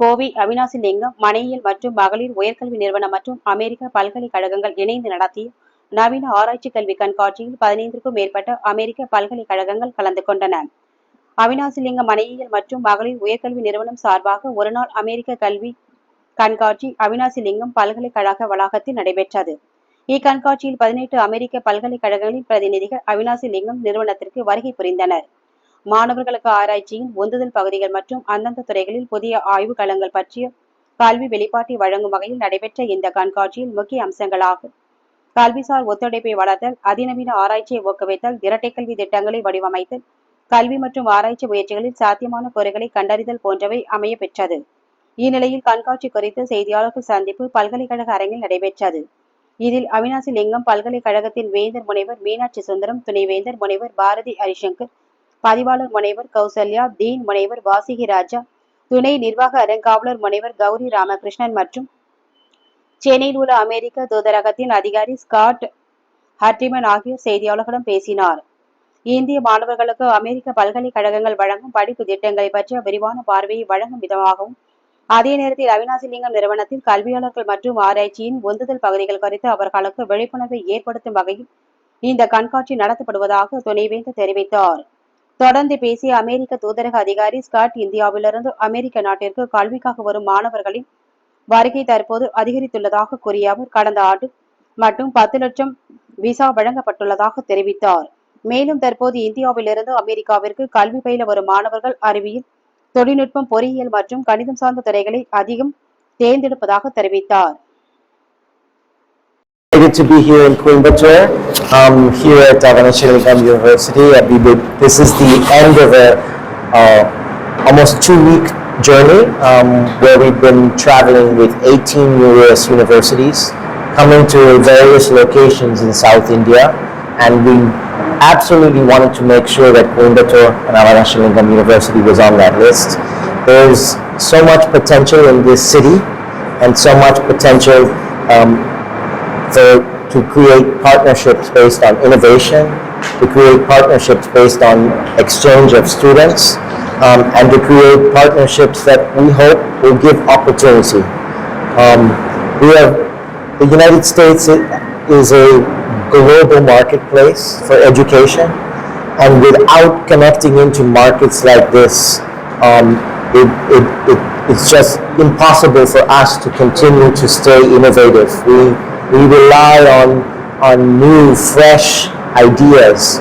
கோவை அவினாசி லிங்கம் மனையியல் மற்றும் மகளிர் உயர்கல்வி நிறுவனம் மற்றும் அமெரிக்க பல்கலைக்கழகங்கள் இணைந்து நடத்திய நவீன ஆராய்ச்சி கல்வி கண்காட்சியில் பதினைந்திற்கும் மேற்பட்ட அமெரிக்க பல்கலைக்கழகங்கள் கலந்து கொண்டன. அவினாசி லிங்கம் மனையியல் மற்றும் மகளிர் உயர்கல்வி நிறுவனம் சார்பாக ஒருநாள் அமெரிக்க கல்வி கண்காட்சி அவினாசி லிங்கம் பல்கலைக்கழக வளாகத்தில் நடைபெற்றது. இக்கண்காட்சியில் பதினெட்டு அமெரிக்க பல்கலைக்கழகங்களின் பிரதிநிதிகள் அவினாசி லிங்கம் நிறுவனத்திற்கு வருகை புரிந்தனர். மாணவர்களுக்கு ஆராய்ச்சியின் உந்துதல் பகுதிகள் மற்றும் அந்தந்த துறைகளில் புதிய ஆய்வு களங்கள் பற்றிய கல்வி வெளிப்பாட்டை வழங்கும் வகையில் நடைபெற்ற இந்த கண்காட்சியில் முக்கிய அம்சங்களாகும். கல்விசார் ஒத்துழைப்பை வளர்த்தல் அதிநவீன ஆராய்ச்சியை ஊக்குவித்தல் இரட்டை கல்வி திட்டங்களை வடிவமைத்தல் கல்வி மற்றும் ஆராய்ச்சி முயற்சிகளில் சாத்தியமான குறைகளை கண்டறிதல் போன்றவை அமைய பெற்றது. இந்நிலையில் கண்காட்சி குறித்து செய்தியாளர்கள் சந்திப்பு பல்கலைக்கழக அரங்கில் நடைபெற்றது. இதில் அவினாசி லிங்கம் பல்கலைக்கழகத்தின் வேந்தர் முனைவர் மீனாட்சி சுந்தரம் துணைவேந்தர் முனைவர் பாரதி ஹரிசங்கர் பதிவாளர் முனைவர் கௌசல்யா தீன் முனைவர் வாசிகி ராஜா துணை நிர்வாக அறங்காவலர் முனைவர் கௌரி ராமகிருஷ்ணன் மற்றும் சென்னையில் உள்ள அமெரிக்க தூதரகத்தின் அதிகாரி ஸ்காட் ஹர்டிமன் ஆகியோர் செய்தியாளர்களிடம் பேசினார். இந்திய மாணவர்களுக்கு அமெரிக்க பல்கலைக்கழகங்கள் வழங்கும் படிப்பு திட்டங்களை பற்றிய விரிவான பார்வையை வழங்கும் விதமாகவும் அதே நேரத்தில் அவினாசிலிங்கம் நிறுவனத்தில் கல்வியாளர்கள் மற்றும் ஆராய்ச்சியின் உந்துதல் பகுதிகள் குறித்து அவர்களுக்கு விழிப்புணர்வை ஏற்படுத்தும் வகையில் இந்த கண்காட்சி நடத்தப்படுவதாக துணைவேந்தர் தெரிவித்தார். தொடர்ந்து பேசிய அமெரிக்க தூதரக அதிகாரி ஸ்காட் இந்தியாவிலிருந்து அமெரிக்க நாட்டிற்கு கல்விக்காக வரும் மாணவர்களின் வருகை தற்போது அதிகரித்துள்ளதாக கூறிய அவர் கடந்த ஆண்டு மட்டும் பத்து லட்சம் விசா வழங்கப்பட்டுள்ளதாக தெரிவித்தார். மேலும் தற்போது இந்தியாவிலிருந்து அமெரிக்காவிற்கு கல்வி பயில வரும் மாணவர்கள் அறிவியல் தொழில்நுட்பம் பொறியியல் மற்றும் கணிதம் சார்ந்த துறைகளை அதிகம் தேர்ந்தெடுப்பதாக தெரிவித்தார். Excited to be here in Coimbatore, um, here at Davanashiragam University. This is the end of a uh, almost two-week journey um, where we've been traveling with 18 US universities, coming to various locations in South India, and we absolutely wanted to make sure that Coimbatore and Avanashiragam University was on that list. There's so much potential in this city, and so much potential um, for to create partnerships based on innovation, to create partnerships based on exchange of students, um, and to create partnerships that we hope will give opportunity. Um, we have the United States is a global marketplace for education, and without connecting into markets like this, um, it, it, it, it's just impossible for us to continue to stay innovative. We, we rely on, on new, fresh ideas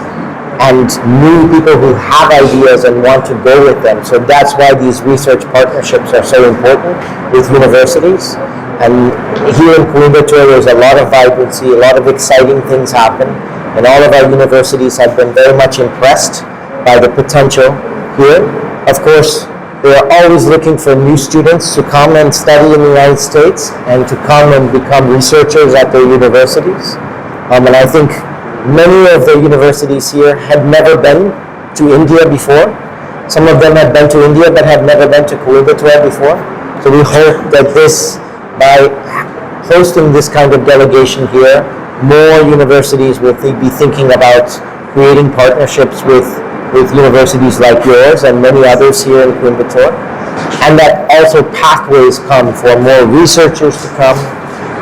and new people who have ideas and want to go with them. So that's why these research partnerships are so important with universities. And here in Coimbatore, there's a lot of vibrancy, a lot of exciting things happen, and all of our universities have been very much impressed by the potential here. Of course, they are always looking for new students to come and study in the United States and to come and become researchers at their universities. Um, and I think many of the universities here had never been to India before. Some of them had been to India but had never been to Coimbatore before. So we hope that this, by hosting this kind of delegation here, more universities will thi- be thinking about creating partnerships with, with universities like yours and many others here in Coimbatore. And that also pathways come for more researchers to come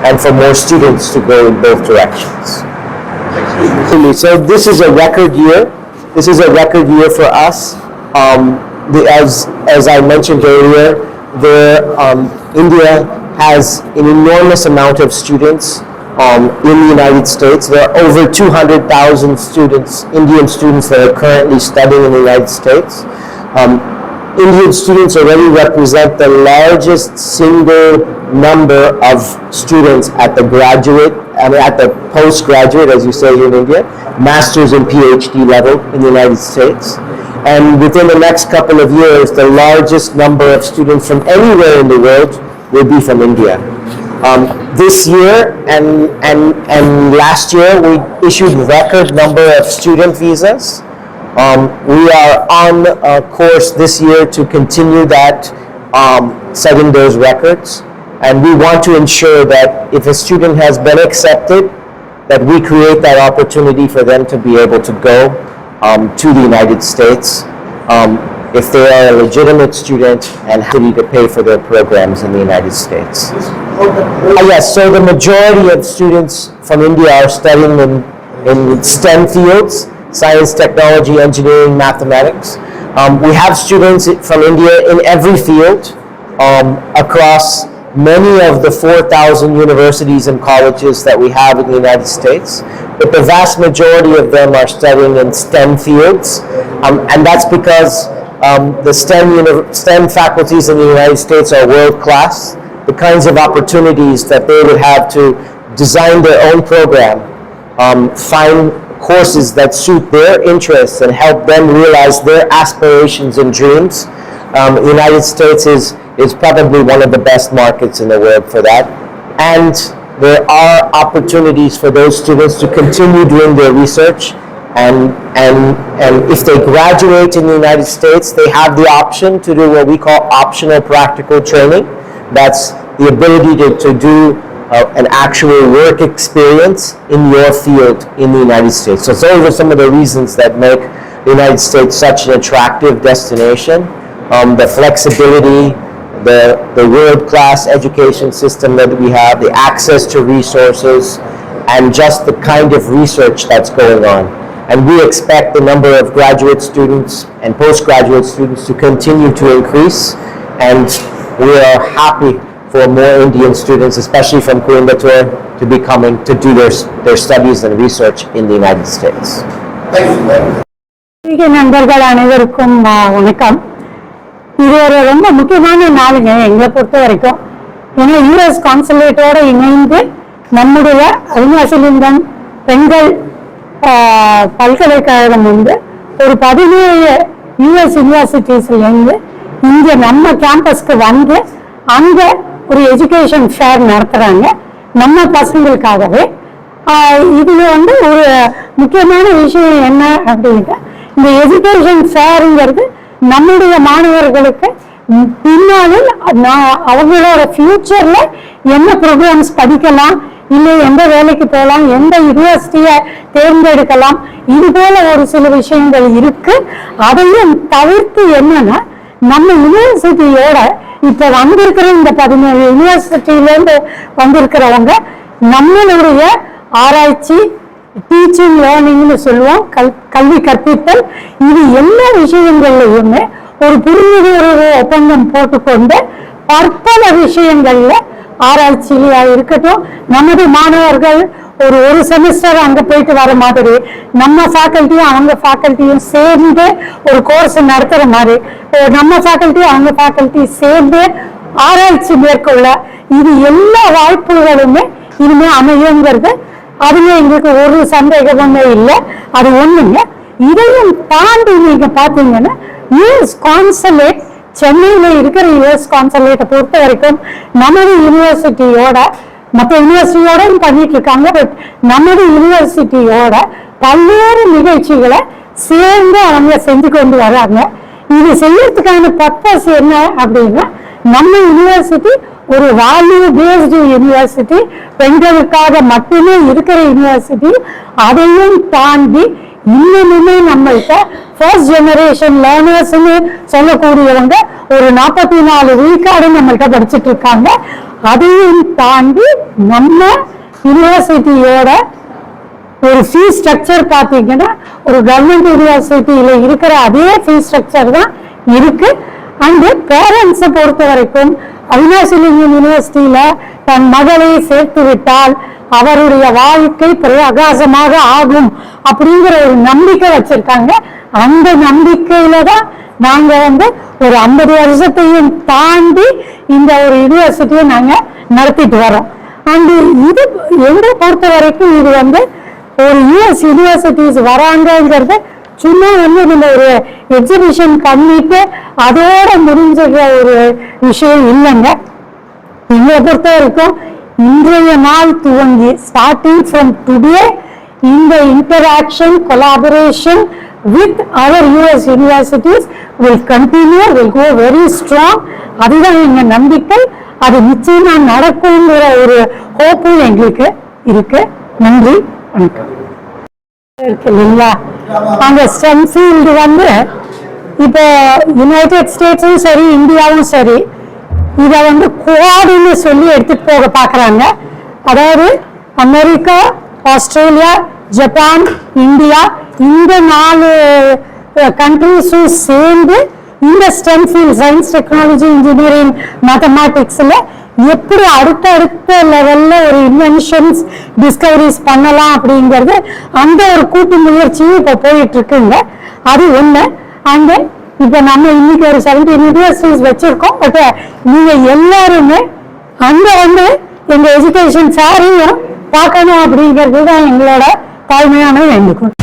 and for more students to go in both directions. So this is a record year. This is a record year for us. Um, the, as as I mentioned earlier, the um, India has an enormous amount of students um, in the United States. There are over 200,000 students, Indian students, that are currently studying in the United States. Um, Indian students already represent the largest single number of students at the graduate, mean, at the postgraduate, as you say in India, master's and PhD level in the United States. And within the next couple of years, the largest number of students from anywhere in the world will be from India. Um, this year and, and, and last year, we issued record number of student visas. Um, we are on a course this year to continue that, um, setting those records. And we want to ensure that if a student has been accepted, that we create that opportunity for them to be able to go um, to the United States. Um, if they are a legitimate student and happy to pay for their programs in the United States. Uh, yes, so the majority of students from India are studying in, in STEM fields science, technology, engineering, mathematics. Um, we have students from India in every field um, across many of the 4,000 universities and colleges that we have in the United States. But the vast majority of them are studying in STEM fields, um, and that's because um, the STEM, uni- STEM faculties in the United States are world class. The kinds of opportunities that they would have to design their own program, um, find courses that suit their interests and help them realize their aspirations and dreams. Um, the United States is, is probably one of the best markets in the world for that. And there are opportunities for those students to continue doing their research and, and, and if they graduate in the United States, they have the option to do what we call optional practical training. That's the ability to, to do uh, an actual work experience in your field in the United States. So those are some of the reasons that make the United States such an attractive destination. Um, the flexibility, the, the world-class education system that we have, the access to resources, and just the kind of research that's going on And we expect the number of graduate students and postgraduate students to continue to increase. And we are happy for more Indian students, especially from Coimbatore, to be coming to do their, their studies and research in the United States. பத்திரிகை நண்பர்கள் அனைவருக்கும் ஆ, வணக்கம் இது ஒரு ரொம்ப முக்கியமான நாளுங்க எங்களை பொறுத்த வரைக்கும் ஏன்னா யூஎஸ் கான்சுலேட்டோட இணைந்து நம்முடைய அருணாசலிங்கம் பெண்கள் ஆ, பல்கலைக்கழகம் வந்து ஒரு பதினேழு யூஎஸ் யூனிவர்சிட்டிஸ்லேருந்து இங்கே நம்ம கேம்பஸ்க்கு வந்து அங்கே ஒரு எஜுகேஷன் ஃபேர் நடத்துகிறாங்க நம்ம பசங்களுக்காகவே. இதில் வந்து ஒரு முக்கியமான விஷயம் என்ன அப்படின்னா இந்த எஜுகேஷன் ஃபேருங்கிறது நம்முடைய மாணவர்களுக்கு பின்னாளில் நான் அவங்களோட ஃபியூச்சர்ல என்ன ப்ரோக்ராம்ஸ் படிக்கலாம் இல்லை எந்த வேலைக்கு போகலாம் எந்த யூனிவர்சிட்டியை தேர்ந்தெடுக்கலாம் இது போல ஒரு சில விஷயங்கள் இருக்கு. அதையும் தவிர்த்து என்னன்னா நம்ம யூனிவர்சிட்டியோட இப்ப வந்திருக்கிற இந்த பதினேழு யூனிவர்சிட்டியிலேருந்து வந்திருக்கிறவங்க நம்மளுடைய ஆராய்ச்சி டீச்சிங் லேர்னிங்னு சொல்லுவோம் கல் கல்வி கற்பித்தல் இது எல்லா விஷயங்கள்லையுமே ஒரு புரிந்துணர்வு ஒப்பந்தம் போட்டுக்கொண்டு பற்பல விஷயங்கள்ல ஆராய்ச்சியா இருக்கட்டும் நமது மாணவர்கள் ஒரு ஒரு செமஸ்டர் அங்க போயிட்டு வர மாதிரி நம்ம ஃபேக்கல்ட்டியும் அவங்க ஃபேக்கல்ட்டியும் சேர்ந்து ஒரு கோர்ஸ் நடத்துற மாதிரி நம்ம ஃபேக்கல்ட்டி அவங்க ஃபேக்கல்ட்டி சேர்ந்து ஆராய்ச்சி மேற்கொள்ள இது எல்லா வாய்ப்புகளுமே இனிமே அமையுங்கிறது. அதுல எங்களுக்கு ஒரு சந்தேகமுமே இல்லை. அது ஒண்ணுங்க இதையும் தாண்டி நீங்க பாத்தீங்கன்னா யூஎஸ் கான்சலேட் சென்னையில் இருக்கிற யூஎஸ் கான்சலேட்டை பொறுத்த வரைக்கும் நமது யூனிவர்சிட்டியோட மற்ற யூனிவர்சிட்டியோட பண்ணிட்டு இருக்காங்க பட் நமது யூனிவர்சிட்டியோட பல்வேறு நிகழ்ச்சிகளை சேர்ந்து அவங்க செஞ்சு கொண்டு வராங்க. இது செய்யறதுக்கான பர்பஸ் என்ன அப்படின்னா நம்ம யூனிவர்சிட்டி ஒரு வேல்யூ பேஸ்டு யூனிவர்சிட்டி பெண்களுக்காக மட்டுமே இருக்கிற யூனிவர்சிட்டி அதையும் தாண்டி இன்னுமே நம்மள்கிட்ட ஃபர்ஸ்ட் ஜெனரேஷன் லேர்னர்ஸ்னு சொல்லக்கூடியவங்க ஒரு நாற்பத்தி நாலு விழுக்காடு நம்மள்கிட்ட படிச்சுட்டு இருக்காங்க அதையும் தாண்டி நம்ம யூனிவர்சிட்டியோட ஒரு ஃபீஸ் ஸ்ட்ரக்சர் பார்த்தீங்கன்னா ஒரு கவர்மெண்ட் யூனிவர்சிட்டியில இருக்கிற அதே ஃபீஸ் ஸ்ட்ரக்சர் தான் இருக்கு. அண்டு பேரண்ட்ஸை பொறுத்த வரைக்கும் அவினாசிலிங்கம் யூனிவர்சிட்டியில தன் மகளை சேர்த்து விட்டால் அவருடைய வாழ்க்கை பிரகாசமாக ஆகும் அப்படிங்கிற ஒரு நம்பிக்கை வச்சிருக்காங்க. அந்த நம்பிக்கையில தான் நாங்க வந்து ஒரு ஐம்பது வருஷத்தையும் தாண்டி இந்த ஒரு யூனிவர்சிட்டியை நாங்க நடத்திட்டு வரோம். அண்ட் இது எங்களை பொறுத்த வரைக்கும் இது வந்து ஒரு யூஎஸ் யூனிவர்சிட்டிஸ் வராங்கங்கிறது சும்மா வந்து நம்ம ஒரு எக்ஸிபிஷன் பண்ணிட்டு அதோட முடிஞ்சுக்கிற ஒரு விஷயம் இல்லைங்க. எங்களை பொறுத்த வரைக்கும் இன்றைய நாள் துவங்கி ஸ்டார்டிங் ஃப்ரம் டுடே இந்த interaction collaboration with our US universities will continue will go very strong அதுதான் எங்க நம்பிக்கை. அது நிச்சயமா நடக்குங்கிற ஒரு ஹோப்பும் எங்களுக்கு இருக்கு. நன்றி வணக்கம். இருக்கு இல்லைங்களா? அந்த ஸ்டெம் ஃபீல்டு வந்து இப்போ யுனைடெட் ஸ்டேட்ஸும் சரி இந்தியாவும் சரி இதை வந்து குவாடுன்னு சொல்லி எடுத்துட்டு போக பார்க்குறாங்க அதாவது அமெரிக்கா ஆஸ்திரேலியா ஜப்பான் இந்தியா இந்த நாலு கண்ட்ரிஸும் சேர்ந்து இந்த STEM field science technology engineering மேத்தமேட்டிக்ஸில் எப்படி அடுத்த அடுத்த லெவலில் ஒரு இன்வென்ஷன்ஸ் டிஸ்கவரிஸ் பண்ணலாம் அப்படிங்கிறது அந்த ஒரு கூட்டு முயற்சியும் இப்போ போயிட்டு இருக்குங்க அது ஒன்று அண்ட் இப்போ நம்ம இன்னைக்கு ஒரு செவன்டீன் யூனிவர்சிட்டிஸ் வச்சிருக்கோம். பட் நீங்க எல்லாருமே அங்க வந்து எங்க எஜுகேஷன் சாரையும் பார்க்கணும் அப்படிங்கிறது தான் எங்களோட தாய்மையான வேண்டுகோள்.